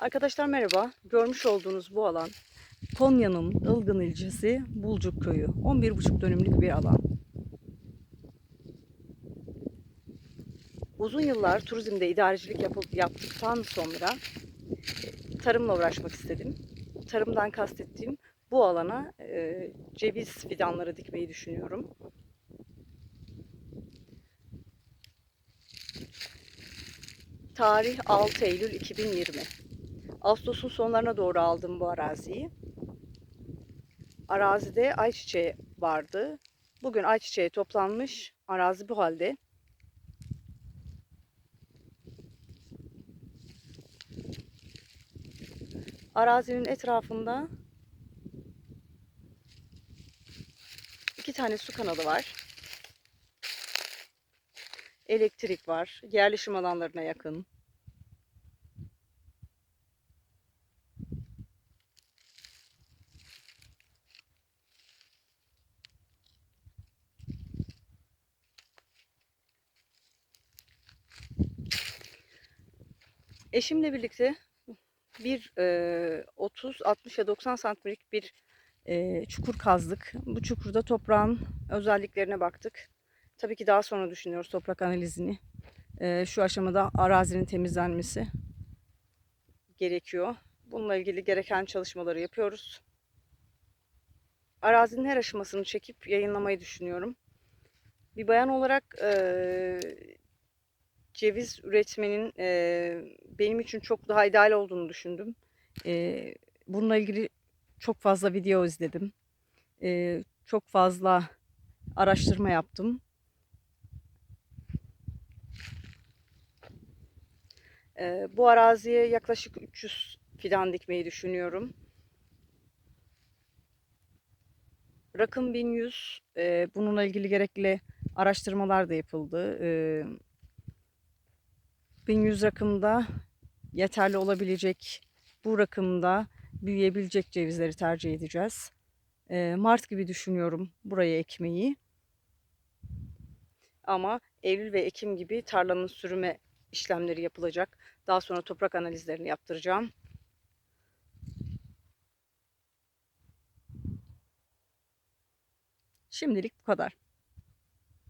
Arkadaşlar merhaba. Görmüş olduğunuz bu alan Konya'nın Ilgın ilçesi Bulcuk köyü. 11,5 dönümlük bir alan. Uzun yıllar turizmde idarecilik yapıp, yaptıktan sonra tarımla uğraşmak istedim. Tarımdan kastettiğim bu alana e, ceviz fidanları dikmeyi düşünüyorum. Tarih 6 Eylül 2020. Ağustos'un sonlarına doğru aldım bu araziyi. Arazide ayçiçeği vardı. Bugün ayçiçeği toplanmış. Arazi bu halde. Arazinin etrafında iki tane su kanalı var. Elektrik var. Yerleşim alanlarına yakın. Eşimle birlikte bir e, 30, 60 ya 90 santimlik bir e, çukur kazdık. Bu çukurda toprağın özelliklerine baktık. Tabii ki daha sonra düşünüyoruz toprak analizini. E, şu aşamada arazinin temizlenmesi gerekiyor. Bununla ilgili gereken çalışmaları yapıyoruz. Arazinin her aşamasını çekip yayınlamayı düşünüyorum. Bir bayan olarak e, ceviz üretmenin e, benim için çok daha ideal olduğunu düşündüm. E, bununla ilgili çok fazla video izledim. E, çok fazla araştırma yaptım. E, bu araziye yaklaşık 300 fidan dikmeyi düşünüyorum. Rakım 1100. E, bununla ilgili gerekli araştırmalar da yapıldı. E, 1100 rakımda yeterli olabilecek bu rakımda büyüyebilecek cevizleri tercih edeceğiz. Ee, Mart gibi düşünüyorum buraya ekmeği. Ama Eylül ve Ekim gibi tarlanın sürüme işlemleri yapılacak. Daha sonra toprak analizlerini yaptıracağım. Şimdilik bu kadar.